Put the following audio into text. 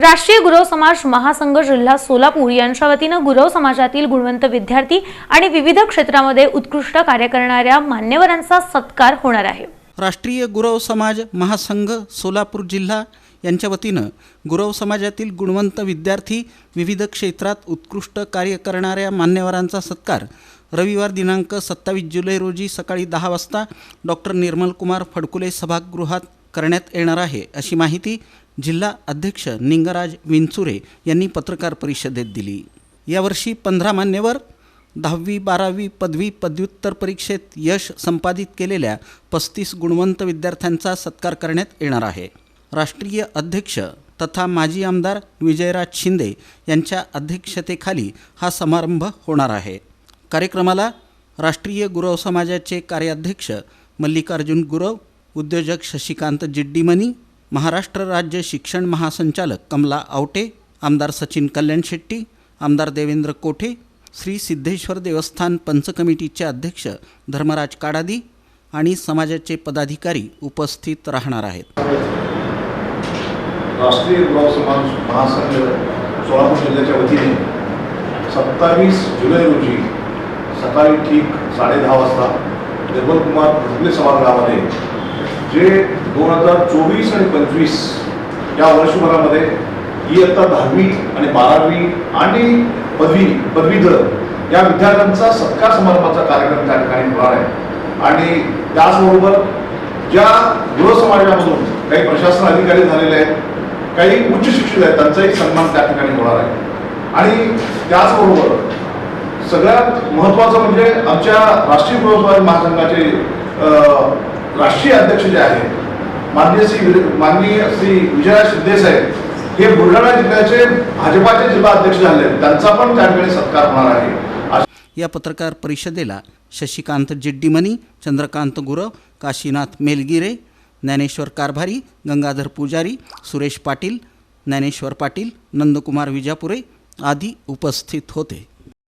राष्ट्रीय गुरव समाज महासंघ जिल्हा सोलापूर यांच्या वतीनं गुरव समाजातील गुणवंत विद्यार्थी आणि विविध क्षेत्रामध्ये उत्कृष्ट कार्य करणाऱ्या मान्यवरांचा सत्कार होणार आहे. राष्ट्रीय गुरव समाज महासंघ सोलापूर जिल्हा यांच्या वतीनं गुरव समाजातील गुणवंत विद्यार्थी विविध क्षेत्रात उत्कृष्ट कार्य करणाऱ्या मान्यवरांचा सत्कार रविवार दिनांक सत्तावीस जुलै रोजी सकाळी दहा वाजता डॉक्टर निर्मलकुमार फडकुले सभागृहात करण्यात येणार आहे अशी माहिती जिल्हा अध्यक्ष निंगराज विंचुरे यांनी पत्रकार परिषदेत दिली. यावर्षी पंधरा मान्यवर दहावी बारावी पदवी पदव्युत्तर परीक्षेत यश संपादित केलेल्या पस्तीस गुणवंत विद्यार्थ्यांचा सत्कार करण्यात येणार आहे. राष्ट्रीय अध्यक्ष तथा माजी आमदार विजयराज शिंदे यांच्या अध्यक्षतेखाली हा समारंभ होणार आहे. कार्यक्रमाला राष्ट्रीय गुरव समाजाचे कार्याध्यक्ष मल्लिकार्जुन गुरव उद्योजक शशिकांत जिड्डीमनी महाराष्ट्र राज्य शिक्षण महासंचालक कमला आवटे आमदार सचिन कल्याण शेट्टी आमदार देवेंद्र कोठे श्री सिद्धेश्वर देवस्थान पंचकमिटीचे अध्यक्ष धर्मराज काडादी आणि समाजाचे पदाधिकारी उपस्थित राहणार आहेत. राष्ट्रीय युवा समाज महासंघ सोलापूर जिल्ह्याच्या वतीने सत्तावीस जुलै रोजी सकाळी ठीक साडेदहा वाजता निर्मलकुमार फडकुले सभागृहामध्ये जे दोन हजार चोवीस आणि पंचवीस या वर्षभरामध्ये इयत्ता दहावी आणि बारावी आणि पदवी पदवीधर या विद्यार्थ्यांचा सत्कार समारंभाचा कार्यक्रम त्या ठिकाणी होणार आहे. आणि त्याचबरोबर ज्या गृहसमाजामधून काही प्रशासन अधिकारी झालेले आहेत काही उच्च शिक्षित आहेत त्यांचाही सन्मान त्या ठिकाणी होणार आहे. आणि त्याचबरोबर सगळ्यात महत्त्वाचं म्हणजे आमच्या राष्ट्रीय गृहसमाज महासंघाचे राष्ट्रीय अध्यक्ष जे आहेत माननीय श्री माननीय श्री विजया शिंदे साहेब हे बुलढाणा जिल्ह्याचे भाजपाचे जिल्हा अध्यक्ष झाले आहेत. त्यांचा पण त्या ठिकाणी सत्कार होणार आहे. या पत्रकार परिषदेला शशिकांत जिड्डीमनी चंद्रकांत गुरव काशीनाथ मेलगिरे ज्ञानेश्वर कारभारी गंगाधर पुजारी सुरेश पाटील ज्ञानेश्वर पाटील नंदकुमार विजापुरे आदी उपस्थित होते.